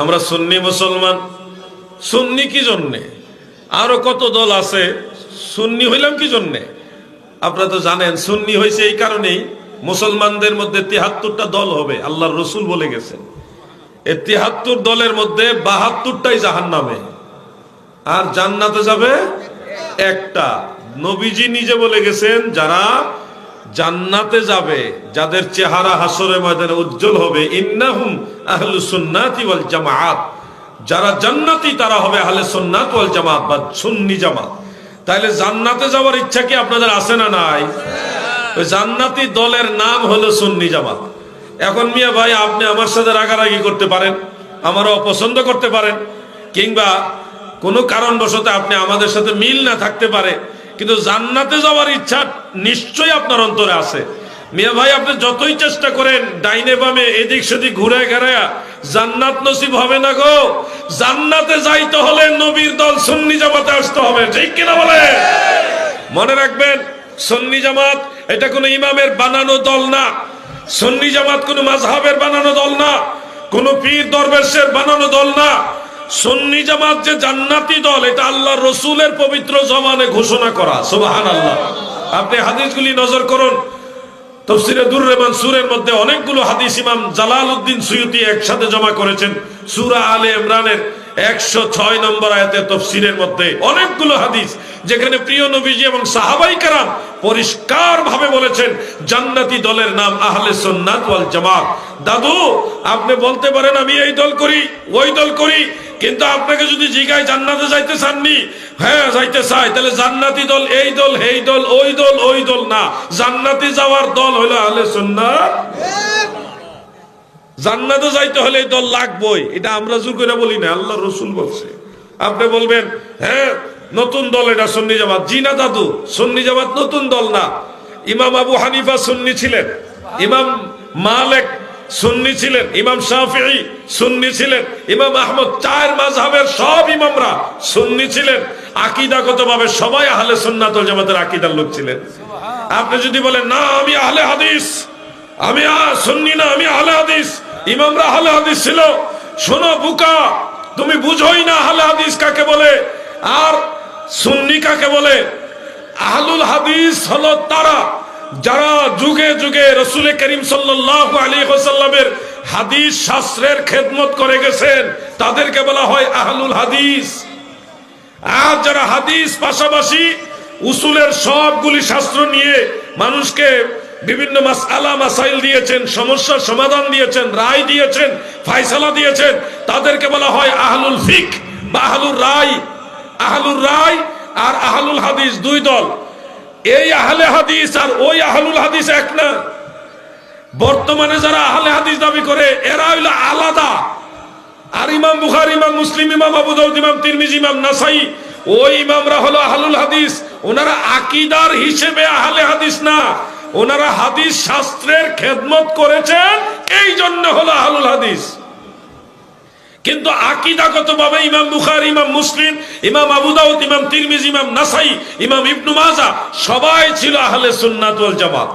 আমরা সুন্নি মুসলমান। সুন্নি কি জন্যে? আরও কত দল আছে, সুন্নি হইলাম কি জন্যে? আপনারা তো জানেন, সুন্নি হয়েছে এই কারণেই মুসলমানদের মধ্যে তিহাত্তরটা দল হবে, আল্লাহর রসুল বলে গেছেন। এই তিহাত্তর দলের মধ্যে বাহাত্তরটাই জাহান নামে আর জান্নাতে যাবে একটা। নবীজি নিজে বলে গেছেন, যারা জান্নাতে যাবে, যাদের চেহারা হাসরে ময়দানে উজ্জ্বল হবে। ইন্নাহুম আহলু সুন্নাতি ওয়াল জামাআত। যারা জান্নাতি, তারা হবে আহলে সুন্নাত ওয়াল জামাত বা সুন্নি জামাত। তাহলে জান্নাতে যাওয়ার ইচ্ছা কি আপনাদের আছে না নাই? ওই জান্নাতি দলের নাম হলো সুন্নি জামাত। এখন মিয়া ভাই, আপনি আমার সাথে রাগারাগি করতে পারেন, আমারও অপছন্দ করতে পারেন, কিংবা কোনো কারণবশত আপনি আমাদের সাথে মিল না থাকতে পারে কিন্তু জান্নাতে যাওয়ার ইচ্ছা নিশ্চয়ই আপনার অন্তরে আছে। মিয়া ভাই, আপনি যতই চেষ্টা করেন, ডাইনে বামে, এদিক সেদিক ঘুরে ঘেরায়া, জান্নাত নসিব হবে না গো। জান্নাতে যাইতে হলে নবীর দল সুন্নি জামাতে আসতে হবে, ঠিক কিনা বলে মনে রাখবেন, সুন্নি জামাত এটা কোনো ইমামের বানানো দল না। সুন্নি জামাত কোনো মাঝহাবের বানানো দল না। কোনো পীর, দরবেশের বানানো দল না। সুন্নি জামাত যে জান্নাতি দল, এটা আল্লাহ রসুলের পবিত্র জমানে ঘোষণা করা। সুবাহান আল্লাহ আপনি হাদিসগুলি নজর করুন। সুরের মধ্যে অনেকগুলো ইমাম একসাথে জমা করেছেন। আলে ইমরানের একশো ছয় নম্বর আয়াতে মধ্যে অনেকগুলো যেখানে প্রিয় এবং সাহাবাই কারাম পরিষ্কার ভাবে বলেছেন, জান্নাতি দলের নাম আহলে সুন্নাত ওয়াল জামাত। দাদু, আপনি বলতে পারেন, আমি এই দল করি, ওই দল করি। কিন্তু আপনাকে যদি জিগায় জান্নাতে যাইতে চাননি হ্যাঁ যাইতে চাই তাহলে জান্নাতি দল এই দল এই দল, ওই দল ওই দল না। জান্নাতি যাওয়ার দল হলো আহলে সুন্নাত। জান্নাতে যাইতে হলে এই দল লাগবই। এটা আমরা জোর করে বলি না আল্লাহ রসুল বলছে। আপনি বলবেন হ্যাঁ নতুন দল এটা সন্নি জামাত। জি না দাদু, সন্নি জামাত নতুন দল না। ইমাম আবু হানিফা সুন্নি ছিলেন। ইমাম মালেক সুন্নি ছিলেন ইমাম শাফি সুন্নি ছিলেন ইমাম আহমদ, চার মাঝহাবের সব ইমামরা সুন্নি ছিলেন। আকিদাগত ভাবে সবাই আহলে সুন্নাতুল জামাতের আকিদার লোক ছিলেন। আপনি যদি বলেন, না, আমি আহলে হাদিস, আমি সুন্নি না, আমি আহলে হাদিস। ইমামরা আহলে হাদিস ছিল। শোনো, বুকা, তুমি বুঝোই না আহলে হাদিস কাকে বলে। আর সুন্নি কাকে বলে? আহলুল হাদিস হলো তারা যারা যুগে যুগে রসুল করিম সাল্লাহ আলী হোসাল্লামের হাদিস শাস্ত্রের খেদমত করে গেছেন, তাদেরকে বলা হয় আহলুল হাদিস। আর যারা হাদিস পাশাপাশি উসুলের সবগুলি শাস্ত্র নিয়ে মানুষকে বিভিন্ন মাস আলা মাসাইল দিয়েছেন, সমস্যার সমাধান দিয়েছেন, রায় দিয়েছেন ফাইসালা দিয়েছেন, তাদেরকে বলা হয় আহলুল ফিক বা আহলুর রায়। আহলুর রায় আর আহলুল হাদিস দুই দল। এই আহলে হাদিস আর ওই আহলুল হাদিস এক না। বর্তমানে যারা আহলে হাদিস দাবি করে, এরা হইল আলাদা। আর ইমাম বুখার, ইমাম মুসলিম, ইমাম আবু দাউদ, ইমাম তিরমিজ, ইমাম নাসাই, ওই ইমামরা হলো আহলুল হাদিস। ওনারা আকিদার হিসেবে আহলে হাদিস না। ওনারা হাদিস শাস্ত্রের খেদমত করেছেন এই জন্য হলো আহলুল হাদিস। কিন্তু আকিদাগত ভাবে ইমাম বুখার, ইমাম মুসলিম, ইমাম আবুদাউদ ইমাম তিরমিজ, ইমাম নাসাই, ইমাম ইবনু মাজা সবাই ছিল আহলে সুন্নাত ওয়াল জামাত।